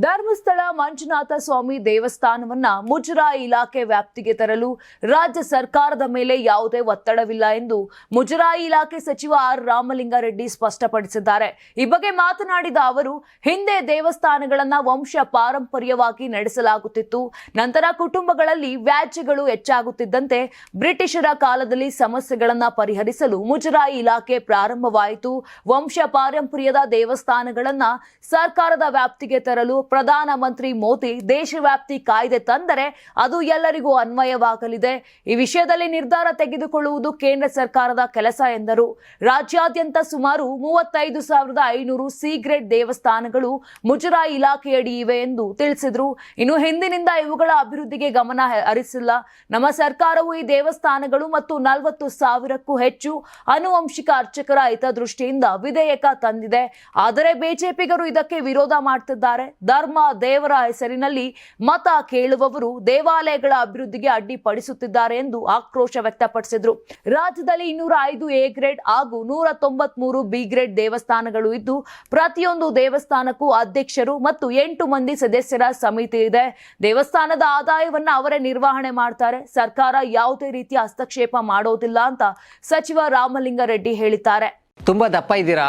ಧರ್ಮಸ್ಥಳ ಮಂಜುನಾಥ ಸ್ವಾಮಿ ದೇವಸ್ಥಾನವನ್ನ ಮುಜರಾಯಿ ಇಲಾಖೆ ವ್ಯಾಪ್ತಿಗೆ ತರಲು ರಾಜ್ಯ ಸರ್ಕಾರದ ಮೇಲೆ ಯಾವುದೇ ಒತ್ತಡವಿಲ್ಲ ಎಂದು ಮುಜರಾಯಿ ಇಲಾಖೆ ಸಚಿವ ಆರ್ ರಾಮಲಿಂಗಾರೆಡ್ಡಿ ಸ್ಪಷ್ಟಪಡಿಸಿದ್ದಾರೆ. ಈ ಬಗ್ಗೆ ಮಾತನಾಡಿದ ಅವರು, ಹಿಂದೆ ದೇವಸ್ಥಾನಗಳನ್ನ ವಂಶ ಪಾರಂಪರ್ಯವಾಗಿ ನಡೆಸಲಾಗುತ್ತಿತ್ತು. ನಂತರ ಕುಟುಂಬಗಳಲ್ಲಿ ವ್ಯಾಜ್ಯಗಳು ಹೆಚ್ಚಾಗುತ್ತಿದ್ದಂತೆ ಬ್ರಿಟಿಷರ ಕಾಲದಲ್ಲಿ ಸಮಸ್ಯೆಗಳನ್ನ ಪರಿಹರಿಸಲು ಮುಜರಾಯಿ ಇಲಾಖೆ ಪ್ರಾರಂಭವಾಯಿತು. ವಂಶ ಪಾರಂಪರ್ಯದ ದೇವಸ್ಥಾನಗಳನ್ನ ಸರ್ಕಾರದ ವ್ಯಾಪ್ತಿಗೆ ತರಲು ಪ್ರಧಾನಮಂತ್ರಿ ಮೋದಿ ದೇಶವ್ಯಾಪ್ತಿ ಕಾಯ್ದೆ ತಂದರೆ ಅದು ಎಲ್ಲರಿಗೂ ಅನ್ವಯವಾಗಲಿದೆ. ಈ ವಿಷಯದಲ್ಲಿ ನಿರ್ಧಾರ ತೆಗೆದುಕೊಳ್ಳುವುದು ಕೇಂದ್ರ ಸರ್ಕಾರದ ಕೆಲಸ ಎಂದರು. ರಾಜ್ಯಾದ್ಯಂತ ಸುಮಾರು ಮೂವತ್ತೈದು ಸಾವಿರದ ಐನೂರು ಸಿ ದೇವಸ್ಥಾನಗಳು ಮುಜರಾಯಿ ಇಲಾಖೆಯಡಿ ಇವೆ ಎಂದು ತಿಳಿಸಿದರು. ಇನ್ನು ಹಿಂದಿನಿಂದ ಇವುಗಳ ಅಭಿವೃದ್ಧಿಗೆ ಗಮನ ಹರಿಸಿಲ್ಲ. ನಮ್ಮ ಸರ್ಕಾರವು ಈ ದೇವಸ್ಥಾನಗಳು ಮತ್ತು ನಲವತ್ತು ಸಾವಿರಕ್ಕೂ ಹೆಚ್ಚು ಅನುವಂಶಿಕ ಅರ್ಚಕರ ಹಿತದೃಷ್ಟಿಯಿಂದ ವಿಧೇಯಕ ತಂದಿದೆ. ಆದರೆ ಬಿಜೆಪಿಗರು ಇದಕ್ಕೆ ವಿರೋಧ ಮಾಡ್ತಿದ್ದಾರೆ. ಧರ್ಮ ದೇವರ ಹೆಸರಿನಲ್ಲಿ ಮತ ಕೇಳುವವರು ದೇವಾಲಯಗಳ ಅಭಿವೃದ್ಧಿಗೆ ಅಡ್ಡಿಪಡಿಸುತ್ತಿದ್ದಾರೆ ಎಂದು ಆಕ್ರೋಶ ವ್ಯಕ್ತಪಡಿಸಿದ್ರು. ರಾಜ್ಯದಲ್ಲಿ ಇನ್ನೂರ ಐದು ಎ ಗ್ರೇಡ್ ಹಾಗೂ ನೂರ ತೊಂಬತ್ಮೂರು ಬಿ ಗ್ರೇಡ್ ದೇವಸ್ಥಾನಗಳು ಇದ್ದು, ಪ್ರತಿಯೊಂದು ದೇವಸ್ಥಾನಕ್ಕೂ ಅಧ್ಯಕ್ಷರು ಮತ್ತು ಎಂಟು ಮಂದಿ ಸದಸ್ಯರ ಸಮಿತಿ ಇದೆ. ದೇವಸ್ಥಾನದ ಆದಾಯವನ್ನ ಅವರೇ ನಿರ್ವಹಣೆ ಮಾಡ್ತಾರೆ. ಸರ್ಕಾರ ಯಾವುದೇ ರೀತಿಯ ಹಸ್ತಕ್ಷೇಪ ಮಾಡೋದಿಲ್ಲ ಅಂತ ಸಚಿವ ರಾಮಲಿಂಗಾರೆಡ್ಡಿ ಹೇಳಿದ್ದಾರೆ. ತುಂಬಾ ದಪ್ಪ ಇದ್ದೀರಾ?